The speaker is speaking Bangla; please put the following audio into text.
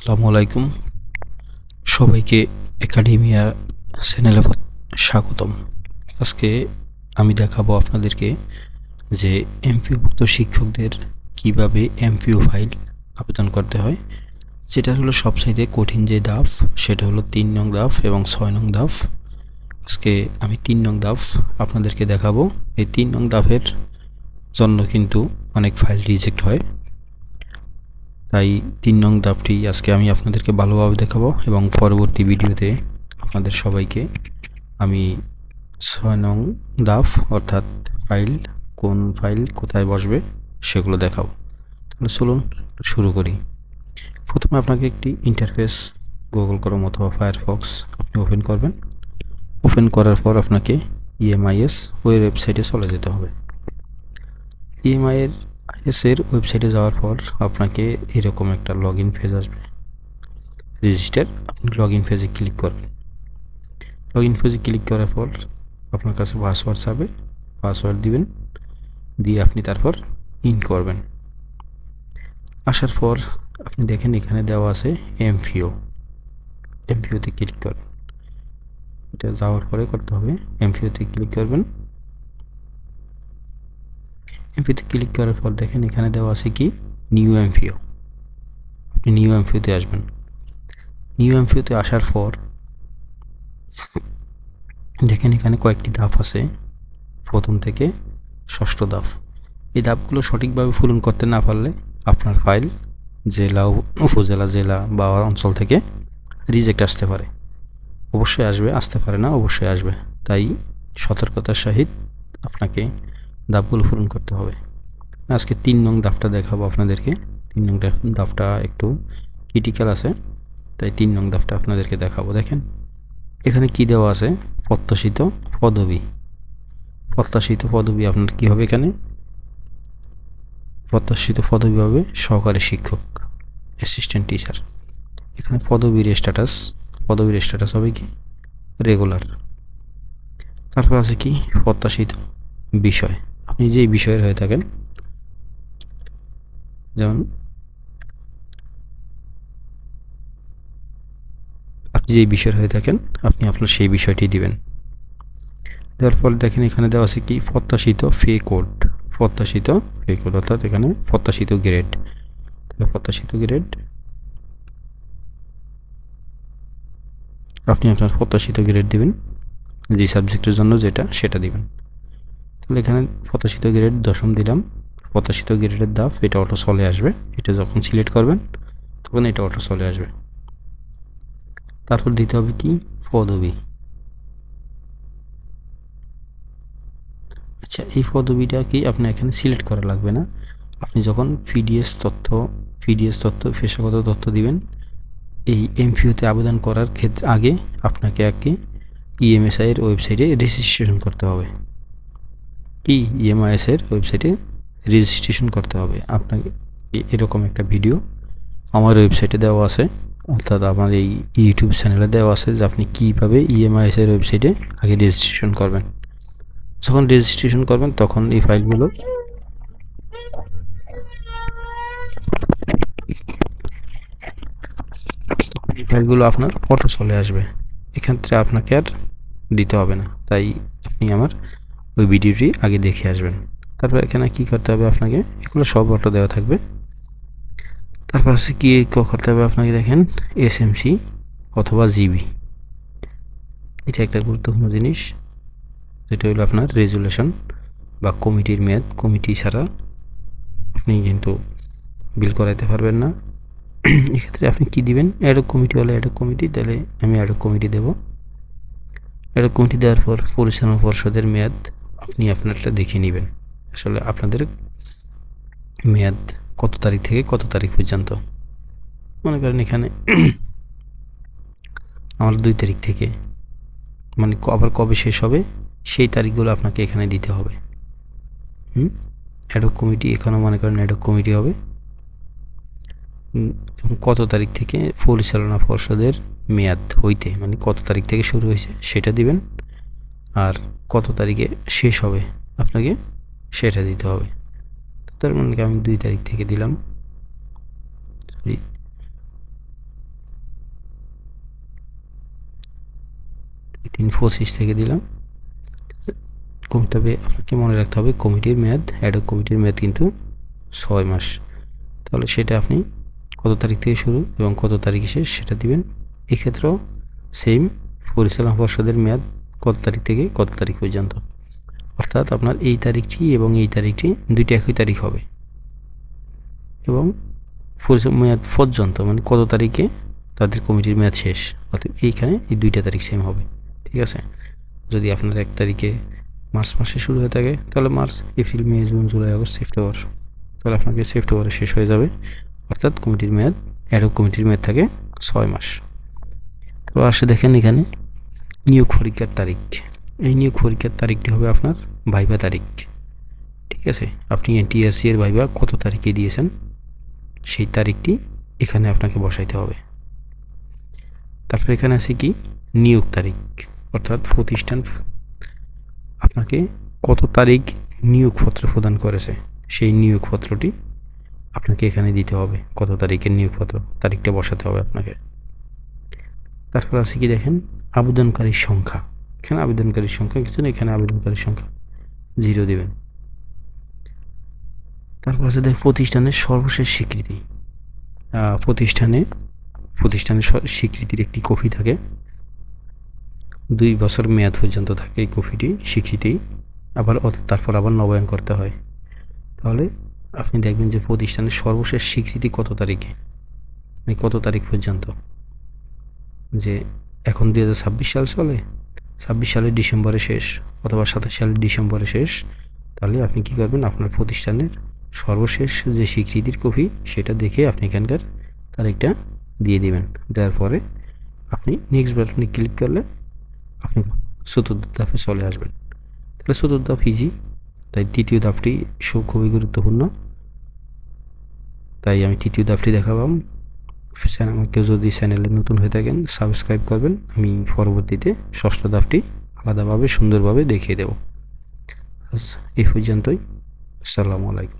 আসসালামু আলাইকুম। সবাইকে একাডেমিয়া চ্যানেলে স্বাগতম। আজকে আমি দেখাবো আপনাদেরকে যে এমপিওভুক্ত শিক্ষকদের কীভাবে এমপিও ফাইল আবেদন করতে হয়। যেটা হলো সবচাইতে কঠিন যে ধাপ, সেটা হলো তিন নং ধাপ এবং ছয় নং ধাপ। আজকে আমি তিন নং ধাপ আপনাদেরকে দেখাবো। এই তিন নং ধাপের জন্য কিন্তু অনেক ফাইল রিজেক্ট হয়। তাই তিন নং ধাপটি আজকে আমি আপনাদেরকে ভালোভাবে দেখাবো এবং পরবর্তী ভিডিওতে আপনাদের সবাইকে আমি ছয় নং ধাপ অর্থাৎ ফাইল, কোন ফাইল কোথায় বসবে সেগুলো দেখাবো। তাহলে চলুন শুরু করি। প্রথমে আপনাকে একটি ইন্টারফেস গুগল ক্রোম অথবা ফায়ারফক্স আপনি ওপেন করবেন। ওপেন করার পর আপনাকে E ইএমআইএস ওই ওয়েবসাইটে চলে যেতে হবে। ইএমআইয়ের এর ওয়েবসাইটে যাওয়ার পর আপনাকে এরকম একটা লগ ইন পেজ আসবে। রেজিস্টার আপনি লগ ইন পেজে ক্লিক করবেন। লগ ইন পেজে ক্লিক করার পর আপনার কাছে পাসওয়ার্ড যাবে পাসওয়ার্ড দিবেন, দিয়ে আপনি তারপর ইন করবেন। আসার পর আপনি দেখেন এখানে দেওয়া আছে এমপিও এমপিওতে ক্লিক করবেন। এটা যাওয়ার পরে করতে হবে এমপিওতে ক্লিক করবেন। এমপিতে ক্লিক করার পর দেখেন এখানে দেওয়া আছে কি? নিউ এমপিও আপনি নিউ এমপিওতে আসবেন। নিউ এমপিওতে আসার পর দেখেন এখানে কয়েকটি ধাপ আছে। প্রথম থেকে ষষ্ঠ ধাপ। এই ধাপগুলো সঠিকভাবে পূরণ করতে না পারলে আপনার ফাইল জেলা উপজেলা, জেলা বা অঞ্চল থেকে রিজেক্ট আসতে পারে। অবশ্যই আসবে, আসতে পারে না, অবশ্যই আসবে। তাই সতর্কতার সহিত আপনাকে ধাপগুলো পূরণ করতে হবে। আজকে তিন নং ধাপটা দেখাবো আপনাদেরকে। তিন নং ধাপটা একটু ক্রিটিক্যাল আছে, তাই তিন নং ধাপটা আপনাদেরকে দেখাবো। দেখেন, এখানে কি দেওয়া আছে? প্রত্যাশিত পদবি। প্রত্যাশিত পদবি আপনার কি হবে এখানে? প্রত্যাশিত পদবি হবে সহকারী শিক্ষক অ্যাসিস্ট্যান্ট টিচার এখানে পদবীর স্ট্যাটাস পদবীর স্ট্যাটাস হবে কি? রেগুলার তারপর আছে কি? প্রত্যাশিত বিষয়। যেই বিষয়ের হয়ে থাকেন, যেমন আপনি যেই বিষয়ের হয়ে থাকেন, আপনি আপনার সেই বিষয়টি দিবেন। দেওয়ার পর দেখেন এখানে দেওয়া আছে কি? প্রত্যাশিত ফে কোড প্রত্যাশিত ফে কোড অর্থাৎ এখানে প্রত্যাশিত গ্রেড প্রত্যাশিত গ্রেড আপনি আপনার প্রত্যাশিত গ্রেড দিবেন। যে সাবজেক্টের জন্য যেটা, সেটা দিবেন। এখানে প্রত্যাশিত গ্রেড দশম দিলাম। প্রত্যাশিত গ্রেডের দাপ এটা অটো চলে আসবে। এটা যখন সিলেক্ট করবেন, তখন এটা অটো চলে আসবে। তারপর দিতে হবে কি? পদবি। আচ্ছা এই পদবিটা কি আপনার এখানে সিলেক্ট করা লাগবে না? আপনি যখন পিডিএস তথ্য পিডিএস তথ্য, পেশাগত তথ্য দিবেন, এই এমপিওতে আবেদন করার ক্ষেত্রে আগে আপনাকে আগে ইএমএসআই এর ওয়েবসাইটে রেজিস্ট্রেশন করতে হবে। কি ইএমআইএস এর ওয়েবসাইটে রেজিস্ট্রেশন করতে হবে? আপনাকে এরকম একটা ভিডিও আমার ওয়েবসাইটে দেওয়া আছে। অর্থাৎ আমার এই ইউটিউব চ্যানেলে দেওয়া আছে যে আপনি কীভাবে ইএমআইএস এর ওয়েবসাইটে আগে রেজিস্ট্রেশন করবেন। যখন রেজিস্ট্রেশন করবেন, তখন এই ফাইলগুলো এই ফাইলগুলো আপনার অটো চলে আসবে। এক্ষেত্রে আপনাকে আর দিতে হবে না। তাই আপনি আমার ওই ভিডিওটি আগে দেখে আসবেন। তারপর এখানে কি করতে হবে আপনাকে? এগুলো সব অটো দেওয়া থাকবে। তারপর আছে কি করতে হবে আপনাকে দেখেন এসএমসি অথবা জিবি এটা একটা গুরুত্বপূর্ণ জিনিস। যেটা হলো আপনার রেজুলেশন বা কমিটির মেয়াদ। কমিটি ছাড়া আপনি কিন্তু বিল করাইতে পারবেন না। এক্ষেত্রে আপনি কি দিবেন? অ্যাডক কমিটি হলে অ্যাডক কমিটি তাহলে আমি অ্যাডক কমিটি দেব। অ্যাডক কমিটি দেওয়ার পর পরিচালনা পর্ষদের মেয়াদ আপনি আপনারটা দেখে নেবেন। আসলে আপনাদের মেয়াদ কত তারিখ থেকে কত তারিখ পর্যন্ত? মনে করেন এখানে আমার দুই তারিখ থেকে মানে আবার কবে শেষ হবে, সেই তারিখগুলো আপনাকে এখানে দিতে হবে। হুম? অ্যাডক কমিটি এখানেও মনে করেন অ্যাডক কমিটি হবে। কত তারিখ থেকে পরিচালনা পর্ষদের মেয়াদ হইতে মানে কত তারিখ থেকে শুরু হয়েছে, সেটা দিবেন। আর কত তারিখে শেষ হবে? আপনাকে সেটা দিতে হবে। তার মানে আমি দুই তারিখ থেকে দিলাম। সরি ইনফোসিস থেকে দিলাম। তবে আপনাকে মনে রাখতে হবে, কমিটির মেয়াদ অ্যাডক কমিটির মেয়াদ কিন্তু ছয় মাস। তাহলে সেটা আপনি কত তারিখ থেকে শুরু এবং কত তারিখে শেষ সেটা দিবেন। এক্ষেত্রেও সেম পরিচালনা পর্ষদের মেয়াদ কত তারিখ থেকে কত তারিখ পর্যন্ত? অর্থাৎ আপনার এই তারিখটি এবং এই তারিখটি দুইটি একই তারিখ হবে। এবং মেয়াদ পর্যন্ত মানে কত তারিখে তাদের কমিটির মেয়াদ শেষ, অর্থাৎ এইখানে এই দুইটা তারিখ সেম হবে। ঠিক আছে? যদি আপনার এক তারিখে মার্চ মাসে শুরু হয়ে থাকে, তাহলে March, April, May, June, July, August, September, তাহলে আপনাকে সেপ্টেম্বরে শেষ হয়ে যাবে। অর্থাৎ কমিটির মেয়াদ অ্যাডক কমিটির মেয়াদ থাকে ছয় মাস। তো আসে দেখেন এখানে নিয়োগ পরীক্ষার তারিখ। এই নিয়োগ পরীক্ষার তারিখটি হবে আপনার ভাইবা তারিখ। ঠিক আছে? আপনি এনটিআরসি এর ভাইবা কত তারিখে দিয়েছেন? সেই তারিখটি এখানে আপনাকে বসাইতে হবে। তারপর এখানে আছে কি? নিয়োগ তারিখ। অর্থাৎ প্রতিষ্ঠান আপনাকে কত তারিখ নিয়োগপত্র প্রদান করেছে? সেই নিয়োগপত্রটি আপনাকে এখানে দিতে হবে। কত তারিখের নিয়োগপত্র? তারিখটা বসাতে হবে আপনাকে। তারপর আছে কি দেখেন? আবেদনকারীর সংখ্যা। এখানে আবেদনকারীর সংখ্যা? কিছু না এখানে আবেদনকারীর সংখ্যা? জিরো দেবেন। তারপর আছে দেখ, প্রতিষ্ঠানের সর্বশেষ স্বীকৃতি। প্রতিষ্ঠানে, প্রতিষ্ঠানের স্বীকৃতির একটি কপি থাকে। দুই বছর মেয়াদ পর্যন্ত থাকে এই কপিটি, স্বীকৃতি। আবার তারপর আবার নবায়ন করতে হয়। তাহলে আপনি দেখবেন যে প্রতিষ্ঠানের সর্বশেষ স্বীকৃতি কত তারিখে? মানে কত তারিখ পর্যন্ত? যে এখন দুই হাজার ছাব্বিশ সাল চলে। ছাব্বিশ সালের ডিসেম্বরে শেষ অথবা সাতাশ সালের ডিসেম্বরে শেষ। তাহলে আপনি কি করবেন? আপনার প্রতিষ্ঠানের সর্বশেষ যে স্বীকৃতির কপি, সেটা দেখে আপনি এখানকার তারিখটা দিয়ে দিবেন। দেওয়ার পরে আপনি নেক্সট বাটনে ক্লিক করলে আপনি চতুর্থ ধাপে চলে আসবেন। তাহলে চতুর্থ ধাপ ইজি তাই তৃতীয় ধাপটি খুবই গুরুত্বপূর্ণ। তাই আমি তৃতীয় ধাপটি দেখাবাম কেউ যদি চ্যানেলে নতুন হয়ে থাকেন, সাবস্ক্রাইব করবেন। আমি পরবর্তীতে ষষ্ঠ ধাপটি আলাদাভাবে, সুন্দরভাবে দেখিয়ে দেব। এই পর্যন্তই। আসসালামু আলাইকুম।